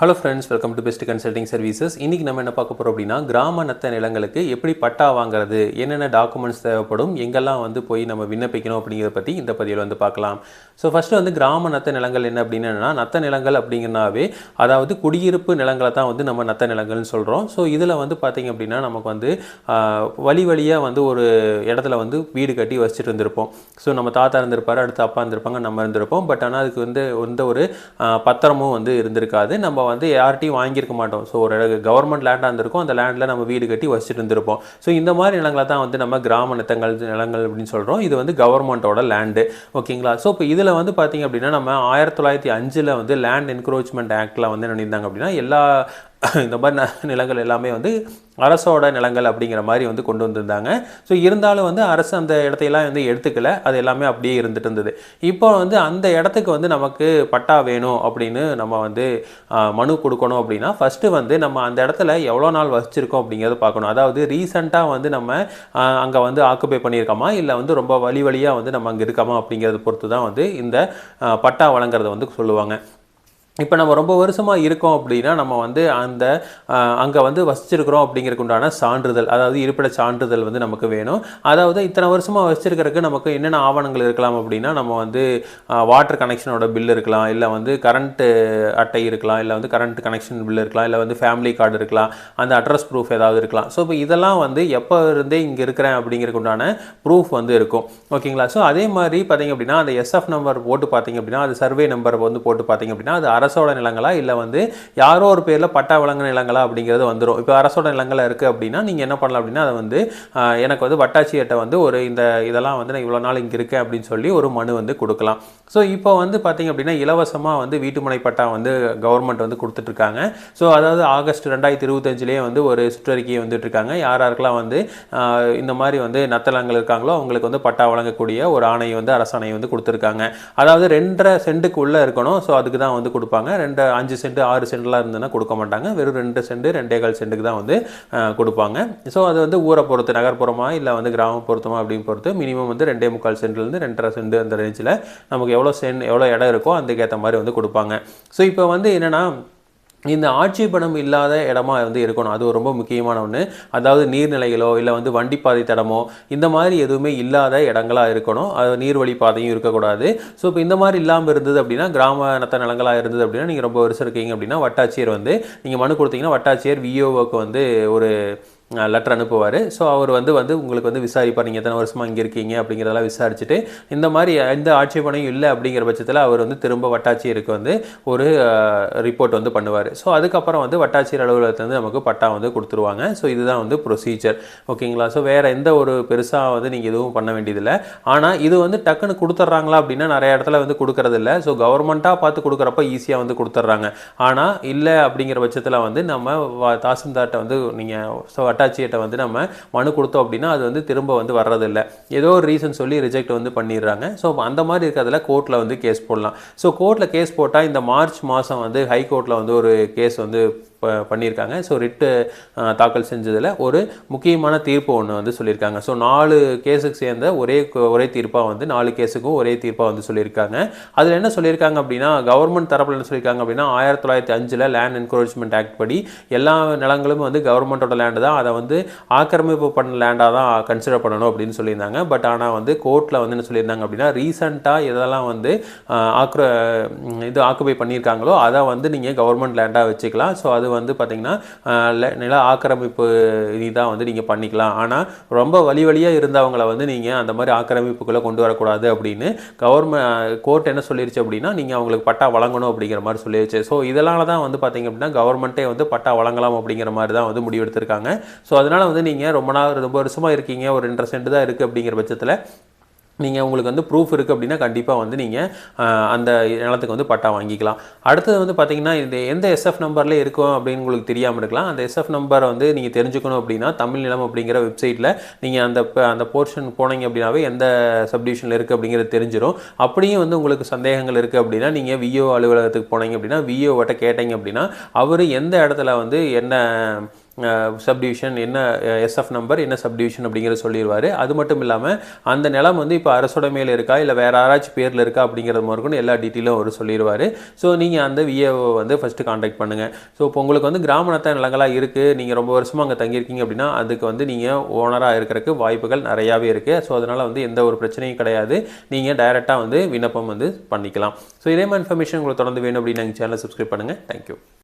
Hello friends welcome to best consulting services இன்றைக்கி நம்ம என்ன பார்க்க போகிறோம் அப்படின்னா கிராம நத்த நிலங்களுக்கு எப்படி பட்டா வாங்குறது என்னென்ன டாக்குமெண்ட்ஸ் தேவைப்படும் எங்கெல்லாம் வந்து போய் நம்ம விண்ணப்பிக்கணும் அப்படிங்கிறத பற்றி இந்த பதிவில் வந்து பார்க்கலாம். ஸோ ஃபஸ்ட்டு வந்து கிராம நத்த நிலங்கள் என்ன அப்படின்னா நத்த நிலங்கள் அப்படிங்கிறனாவே அதாவது குடியிருப்பு நிலங்களை தான் வந்து நம்ம நத்த நிலங்கள்னு சொல்கிறோம் ஸோ இதில் வந்து பார்த்திங்க அப்படின்னா நமக்கு வந்து வழி வழியாக வந்து ஒரு இடத்துல வந்து வீடு கட்டி வச்சுட்டு இருந்திருப்போம். ஸோ நம்ம தாத்தா இருந்திருப்பார் அடுத்து அப்பா இருந்திருப்பாங்க நம்ம இருந்திருப்போம். பட் ஆனால் அதுக்கு வந்து எந்த ஒரு பத்திரமும் வந்து இருந்திருக்காது. நம்ம வந்து யார்ட்டையும் வாங்கியிருக்க மாட்டோம். ஸோ ஒரு கவர்மெண்ட் லேண்டாக இருந்திருக்கும் அந்த லேண்டில் நம்ம வீடு கட்டி வச்சுட்டு இருந்திருப்போம். ஸோ இந்த மாதிரி நிலங்களை தான் வந்து நம்ம கிராம நிலங்கள் நிலங்கள் அப்படின்னு சொல்கிறோம் இது வந்து கவர்மெண்ட்டோட லேண்டு ஓகேங்களா ஸோ இப்போ இதில் வந்து பார்த்தீங்க அப்படின்னா நம்ம ஆயிரத்தி தொள்ளாயிரத்தி அஞ்சில் வந்து லேண்ட் என்க்ரோச்மெண்ட் ஆக்டில் வந்து என்ன அப்படின்னா எல்லா இந்த மாதிரி ந- நிலங்கள் எல்லாமே வந்து அரசோட நிலங்கள் அப்படிங்கிற மாதிரி வந்து கொண்டு வந்திருந்தாங்க. ஸோ இருந்தாலும் வந்து அரசு அந்த இடத்தையெல்லாம் வந்து எடுத்துக்கல. அது எல்லாமே அப்படியே இருந்துட்டு இருந்தது. இப்போ வந்து அந்த இடத்துக்கு வந்து நமக்கு பட்டா வேணும் அப்படின்னு நம்ம வந்து மனு கொடுக்கணும் அப்படின்னா ஃபஸ்ட்டு வந்து நம்ம அந்த இடத்துல எவ்வளோ நாள் வச்சிருக்கோம் அப்படிங்கிறத பார்க்கணும். அதாவது ரீசெண்டாக வந்து நம்ம அங்கே வந்து ஆக்குபை பண்ணியிருக்கோமா? இல்லை வந்து ரொம்ப வழி வழியாக வந்து நம்ம அங்கே இருக்கோமா? அப்படிங்கிறத பொறுத்து தான் வந்து இந்த பட்டா வழங்குறத வந்து சொல்லுவாங்க. இப்போ நம்ம ரொம்ப வருஷமாக இருக்கோம் அப்படின்னா நம்ம வந்து அந்த அங்கே வந்து வசிச்சிருக்கிறோம் அப்படிங்கிறதுக்கு உண்டான சான்றிதழ் அதாவது இருப்பிட சான்றிதழ் வந்து நமக்கு வேணும். அதாவது இத்தனை வருஷமாக வசிச்சிருக்கிறதுக்கு நமக்கு என்னென்ன ஆவணங்கள் இருக்கலாம் அப்படின்னா நம்ம வந்து வாட்டர் கனெக்ஷனோட பில் இருக்கலாம் இல்லை வந்து கரண்ட்டு அட்டை இருக்கலாம் இல்லை வந்து கரண்ட் கனெக்ஷன் பில் இருக்கலாம் இல்லை வந்து ஃபேமிலி கார்டு இருக்கலாம் அந்த அட்ரஸ் ப்ரூஃப் ஏதாவது இருக்கலாம். ஸோ இப்போ இதெல்லாம் வந்து எப்போ இருந்தே இங்கே இருக்கிறேன் அப்படிங்கிறதுக்கு உண்டான ப்ரூஃப் வந்து இருக்கும். ஓகேங்களா ஸோ அதே மாதிரி பார்த்தீங்க அப்படின்னா அந்த எஸ்எஃப் நம்பர் போட்டு பார்த்தீங்க அப்படின்னா அது சர்வே நம்பர் வந்து போட்டு பார்த்தீங்க அப்படின்னா அது அரசோட நிலங்களா? இல்லை வந்து யாரோ ஒரு பேரில் பட்டா வழங்க நிலங்களா அப்படிங்கிறது வந்துடும் இப்போ அரசோட நிலங்களாக இருக்குது அப்படின்னா நீங்கள் என்ன பண்ணலாம் அப்படின்னா அதை வந்து எனக்கு வந்து வட்டாட்சியர்கிட்ட வந்து ஒரு இந்த இதெல்லாம் வந்து நான் இவ்வளோ நாள் இங்கே இருக்கேன் அப்படின்னு சொல்லி ஒரு மனு வந்து கொடுக்கலாம். ஸோ இப்போ வந்து பார்த்தீங்க அப்படின்னா இலவசமாக வந்து வீட்டுமனை பட்டா வந்து கவர்மெண்ட் வந்து கொடுத்துட்ருக்காங்க. ஸோ அதாவது ஆகஸ்ட் ரெண்டாயிரத்தி இருபத்தஞ்சிலேயே வந்து ஒரு சுற்றறிக்கையை வந்துட்டு இருக்காங்க யார் யாருக்கெல்லாம் வந்து இந்த மாதிரி வந்து நத்தலங்கள் இருக்காங்களோ அவங்களுக்கு வந்து பட்டா வழங்கக்கூடிய ஒரு ஆணையை வந்து அரசாணையை வந்து கொடுத்துருக்காங்க. அதாவது ரெண்டரை சென்ட்டுக்கு உள்ளே இருக்கணும். ஸோ அதுக்கு தான் வந்து கொடுப்பாங்க. ரெண்டு அஞ்சு சென்ட் ஆறு சென்ட்லாம் இருந்ததுன்னா கொடுக்க மாட்டாங்க. வெறும் ரெண்டு சென்ட் ரெண்டே கால் சென்ட்டுக்கு தான் வந்து கொடுப்பாங்க. ஸோ அது வந்து ஊரை பொறுத்து நகர்ப்புறமா இல்லை வந்து கிராம பொறுத்தமா அப்படின்னு பொறுத்து மினிமம் வந்து ரெண்டே முக்கால் சென்ட்லேருந்து ரெண்டரை சென்ட் அந்த ரேஞ்சில் நமக்கு எவ்வளோ சென்ட் எவ்வளோ இடம் இருக்கோ அதுக்கேற்ற மாதிரி வந்து கொடுப்பாங்க. ஸோ இப்போ வந்து என்னென்னா இந்த ஆட்சேபணம் இல்லாத இடமா வந்து இருக்கணும். அது ரொம்ப முக்கியமான ஒன்று அதாவது நீர்நிலைகளோ இல்லை வந்து வண்டிப்பாதை தடமோ இந்த மாதிரி எதுவுமே இல்லாத இடங்களாக இருக்கணும். அது நீர்வழி பாதையும் இருக்கக்கூடாது. ஸோ இப்போ இந்த மாதிரி இல்லாமல் இருந்தது அப்படின்னா கிராம நத்த நிலங்களாக இருந்தது அப்படின்னா நீங்கள் ரொம்ப வருஷம் இருக்கீங்க அப்படின்னா வட்டாட்சியர் வந்து நீங்கள் மனு கொடுத்தீங்கன்னா வட்டாட்சியர் விஓஓக்கு வந்து ஒரு லெட்டர் அனுப்புவார். ஸோ அவர் வந்து வந்து உங்களுக்கு வந்து விசாரிப்பார். நீங்கள் எத்தனை வருஷமாக இங்கே இருக்கீங்க அப்படிங்கிறதெல்லாம் விசாரிச்சுட்டு இந்த மாதிரி எந்த ஆட்சேபனையும் இல்லை அப்படிங்கிற பட்சத்தில் அவர் வந்து திரும்ப வட்டாட்சியருக்கு வந்து ஒரு ரிப்போர்ட் வந்து பண்ணுவார். ஸோ அதுக்கப்புறம் வந்து வட்டாட்சியர் அலுவலகத்துலேருந்து நமக்கு பட்டா வந்து கொடுத்துருவாங்க. ஸோ இதுதான் வந்து ப்ரொசீஜர் ஓகேங்களா? ஸோ வேறு எந்த ஒரு பெருசாக வந்து நீங்கள் எதுவும் பண்ண வேண்டியதில்லை. ஆனால் இது வந்து டக்குன்னு கொடுத்துட்றாங்களா அப்படின்னா நிறைய இடத்துல வந்து கொடுக்கறதில்ல. ஸோ கவர்மெண்ட்டாக பார்த்து கொடுக்குறப்ப ஈஸியாக வந்து கொடுத்துட்றாங்க ஆனால் இல்லை அப்படிங்கிற பட்சத்தில் வந்து நம்ம வ- வந்து நீங்கள் வட்டாட்சியிட்ட வந்து நம்ம மனு கொடுத்தோம் அப்படின்னா அது வந்து திரும்ப வந்து வர்றதில்ல. ஏதோ ஒரு ரீசன் சொல்லி ரிஜெக்ட் வந்து பண்ணிடுறாங்க. ஸோ அந்த மாதிரி இருக்கிறதுல கோர்ட்டில் வந்து கேஸ் போடலாம். ஸோ கோர்ட்டில் கேஸ் போட்டால் இந்த மார்ச் மாதம் வந்து ஹை கோர்ட்டில் வந்து ஒரு கேஸ் வந்து பண்ணியிருக்காங்க. ஸோ ரிட்டு தாக்கல் செஞ்சதில் ஒரு முக்கியமான தீர்ப்பு ஒன்று வந்து சொல்லியிருக்காங்க. ஸோ நாலு கேஸுக்கு சேர்ந்த ஒரே ஒரே தீர்ப்பாக வந்து நாலு கேஸுக்கும் ஒரே தீர்ப்பாக வந்து சொல்லியிருக்காங்க. அதில் என்ன சொல்லியிருக்காங்க அப்படின்னா கவர்மெண்ட் தரப்பில் என்ன சொல்லியிருக்காங்க அப்படின்னா ஆயிரத்தி தொள்ளாயிரத்தி அஞ்சில் லேண்ட் என்கரேஜ்மெண்ட் ஆக்ட் படி எல்லா நிலங்களும் வந்து கவர்மெண்ட்டோட லேண்டு தான். அதை வந்து ஆக்கிரமிப்பு பண்ண லேண்டாக தான் கன்சிடர் பண்ணணும் அப்படின்னு சொல்லியிருந்தாங்க. பட் ஆனால் வந்து கோர்ட்டில் வந்து என்ன சொல்லியிருந்தாங்க அப்படின்னா ரீசெண்டாக இதெல்லாம் வந்து ஆக்கிர இது ஆக்குபை பண்ணியிருக்காங்களோ அதை வந்து நீங்கள் கவர்மெண்ட் லேண்டாக வச்சுக்கலாம். ஸோ அது வந்து பார்த்திங்கன்னா நில ஆக்கிரமிப்பு தான் வந்து நீங்கள் பண்ணிக்கலாம். ஆனால் ரொம்ப வழி வழியாக இருந்தவங்கள வந்து நீங்கள் அந்த மாதிரி ஆக்கிரமிப்புக்குள்ளே கொண்டு வரக்கூடாது அப்படின்னு கவர்மெண்ட் கோர்ட் என்ன சொல்லிருச்சு அப்படின்னா நீங்கள் அவங்களுக்கு பட்டா வழங்கணும் அப்படிங்கிற மாதிரி சொல்லிருச்சு. ஸோ இதனால தான் வந்து பார்த்தீங்க அப்படின்னா கவர்மெண்ட்டே வந்து பட்டா வழங்கலாம் அப்படிங்கிற மாதிரி தான் வந்து முடிவெடுத்திருக்காங்க ஸோ அதனால் வந்து நீங்கள் ரொம்ப நாள் ரொம்ப வருஷமாக இருக்கீங்க ஒரு ரெண்டரை சென்ட் தான் இருக்குது அப்படிங்கிற பட்சத்தில் நீங்கள் உங்களுக்கு வந்து ப்ரூஃப் இருக்குது அப்படின்னா கண்டிப்பாக வந்து நீங்கள் அந்த நிலத்துக்கு வந்து பட்டா வாங்கிக்கலாம். அடுத்தது வந்து பார்த்தீங்கன்னா இந்த எந்த எஸ்எஃப் நம்பரில் இருக்கும் அப்படின்னு உங்களுக்கு தெரியாமல் இருக்கலாம். அந்த எஸ்எஃப் நம்பரை வந்து நீங்கள் தெரிஞ்சுக்கணும் அப்படின்னா தமிழ் நிலம் அப்படிங்கிற வெப்சைட்டில் நீங்கள் அந்த அந்த போர்ஷன் போனீங்க அப்படின்னாவே எந்த சப்டிவிஷனில் இருக்குது அப்படிங்கிறது தெரிஞ்சிடும் அப்படியும் வந்து உங்களுக்கு சந்தேகங்கள் இருக்குது அப்படின்னா நீங்கள் விஓ அலுவலகத்துக்கு போனீங்க அப்படின்னா விஓவட்ட கேட்டீங்க அப்படின்னா அவர் எந்த இடத்துல வந்து என்ன சப்டிவிஷன் என்ன எஸ்எஃப் நம்பர் என்ன சப்டிவிஷன் அப்படிங்கிறத சொல்லிடுவார் அது மட்டும் இல்லாமல் அந்த நிலம் வந்து இப்போ அரசோட மேலே இருக்கா இல்லை வேறு யாராச்சும் பேரில் இருக்கா அப்படிங்கிறது மாதிரி எல்லா டீட்டெயிலும் அவர் சொல்லிடுவார் ஸோ நீங்கள் அந்த விஏஓ வந்து ஃபஸ்ட்டு காண்டாக்ட் பண்ணுங்கள் ஸோ இப்போ உங்களுக்கு வந்து கிராம நிலங்களாக இருக்குது நீங்கள் ரொம்ப வருஷமாக அங்கே தங்கியிருக்கீங்க அப்படின்னா அதுக்கு வந்து நீங்கள் ஓனராக இருக்கிறதுக்கு வாய்ப்புகள் நிறையாவே இருக்குது ஸோ அதனால் வந்து எந்த ஒரு பிரச்சனையும் கிடையாது. நீங்கள் டைரெக்டாக வந்து விண்ணப்பம் வந்து பண்ணிக்கலாம். ஸோ இதே மாதிரி இன்ஃபர்மேஷன் உங்களுக்கு தொடர்ந்து வேணும் அப்படின்னு எங்கள் சேனலை சப்ஸ்கிரைப் பண்ணுங்கள் தேங்க்யூ